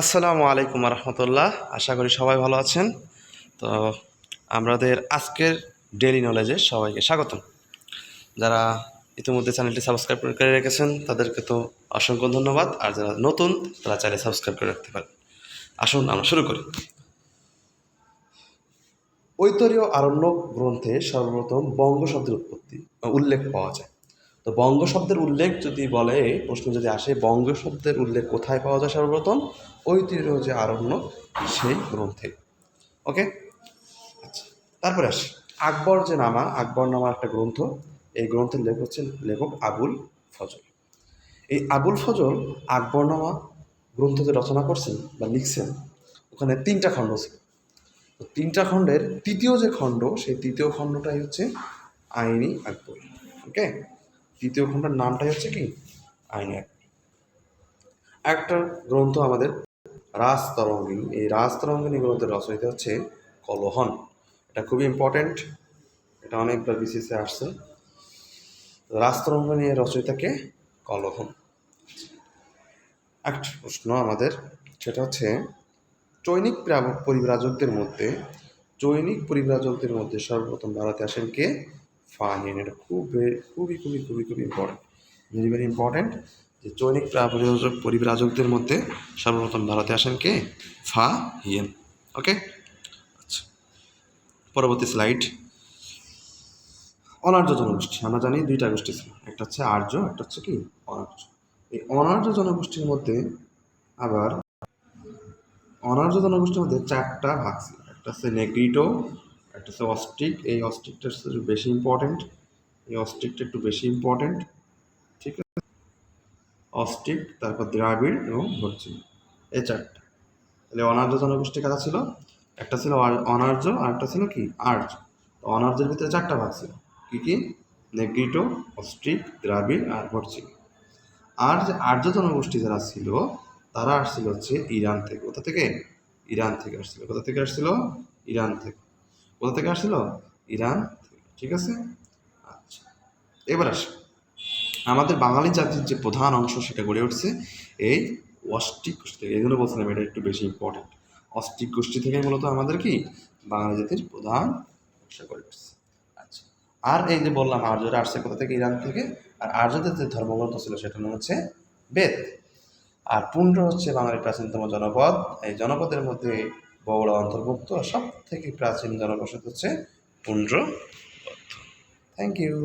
আসসালামু আলাইকুম রহমতুল্লাহ। আশা করি সবাই ভালো আছেন। তো আমাদের আজকের ডেলি নলেজে সবাইকে স্বাগতম। যারা ইতিমধ্যে চ্যানেলটি সাবস্ক্রাইব করে রেখেছেন, তাদেরকে তো অসংখ্য ধন্যবাদ। আর যারা নতুন, তারা চাইলে সাবস্ক্রাইব করে রাখতে পারেন। আসুন আমরা শুরু করি। ঐতরীয় আরণ্যক গ্রন্থে সর্বপ্রথম বঙ্গ শব্দের উৎপত্তি, উল্লেখ পাওয়া যায়। তো বঙ্গ শব্দের উল্লেখ যদি বলে, প্রশ্ন যদি আসে, বঙ্গ শব্দের উল্লেখ কোথায় পাওয়া যায় সর্বপ্রথম? ঐতিহ্য যে আরণ্য, সেই গ্রন্থে। ওকে আচ্ছা তারপরে আসি। আকবর যে নামা, আকবর নামা একটা গ্রন্থ। এই গ্রন্থের লেখক হচ্ছেন লেখক আবুল ফজল। এই আবুল ফজল আকবর নামা গ্রন্থ যে রচনা করছেন বা লিখছেন, ওখানে তিনটা খণ্ড ছিল তো তিনটা খণ্ডের তৃতীয় যে খণ্ড, সেই তৃতীয় খণ্ডটাই হচ্ছে আইনি আকবর। ওকে তৃতীয় খণ্ডের নামটাই হচ্ছে কি? আইনি আকবর একটা গ্রন্থ আমাদের রাজ তরঙ্গিনী, এই রাজ তরঙ্গিনী গ্রন্থের রচয়িতা হচ্ছে কলহন। এটা খুবই ইম্পর্ট্যান্ট এটা অনেকবার বিসিসে আসছে। রাজ তরঙ্গিনী এর রচয়িতাকে কলহন। একটা প্রশ্ন আমাদের, সেটা হচ্ছে, চৈনিক পরিব্রাজকদের মধ্যে, চৈনিক পরিব্রাজকদের মধ্যে সর্বপ্রথম ভারতে আসেন কে? ফাহিন এটা খুব খুবই খুবই খুবই খুবই ইম্পর্টেন্ট ভেরি ভেরি ইম্পর্টেন্ট যে চৈনিক প্রা- পরিব্রাজক পরিব্রাজকদের মধ্যে সর্বপ্রথম ভারতে আসেন কে? ফা হিয়েন। ওকে আচ্ছা। পরবর্তী স্লাইড অনার্য জনগোষ্ঠী। আমরা জানি দুইটা গোষ্ঠী ছিল। একটা হচ্ছে আর্য, একটা হচ্ছে কি? অনার্য। এই অনার্য জনগোষ্ঠীর মধ্যে আবার অনার্য জনগোষ্ঠীর মধ্যে চারটা ভাগ ছিল। একটা হচ্ছে নেগ্রিটো একটা হচ্ছে অস্ট্রিক এই অস্ট্রিকটা বেশি ইম্পর্টেন্ট এই অস্ট্রিকটা একটু বেশি ইম্পর্টেন্ট ঠিক আছে? অস্ট্রিক তারপর দ্রাবিড় এবং ভর্জিন এই চারটা। তাহলে অনার্য জনগোষ্ঠী কারা ছিল, একটা ছিল অনার্য আর একটা ছিল কি? আর্য। তো অনার্যের ভিতরে চারটা ভাগ ছিল, কী কী? নেগ্রিটো অস্ট্রিক দ্রাবিড় আর ভর্জিন আর যে আর্য জনগোষ্ঠী যারা ছিল, তারা আসছিল হচ্ছে ইরান থেকে। কোথা থেকে? ইরান থেকে আসছিল। কোথা থেকে আসছিল? ইরান থেকে। কোথা থেকে আসছিল ইরান ঠিক আছে? আচ্ছা। এবার আসি। আমাদের বাঙালি জাতির যে প্রধান অংশ সেটা গড়ে উঠছে এই অষ্টিক গোষ্ঠী। থেকে এই জন্য বলছিলাম এটা একটু বেশি ইম্পর্টেন্ট অষ্টিক গোষ্ঠী থেকে মূলত আমাদের কি? বাঙালি জাতির প্রধান অংশ গড়ে উঠছে। আচ্ছা। আর এই যে বললাম, আর্যরা আসছে কোথা থেকে? ইরান থেকে। আর আর্যদের যে ধর্মগ্রন্থ ছিল সেটার নাম হচ্ছে বেদ। আর পুণ্ড হচ্ছে বাঙালির প্রাচীনতম জনপদ। এই জনপদের মধ্যে বগুড়া অন্তর্ভুক্ত সব থেকে প্রাচীন জনবসত হচ্ছে পুণ্ড্র থ্যাংক ইউ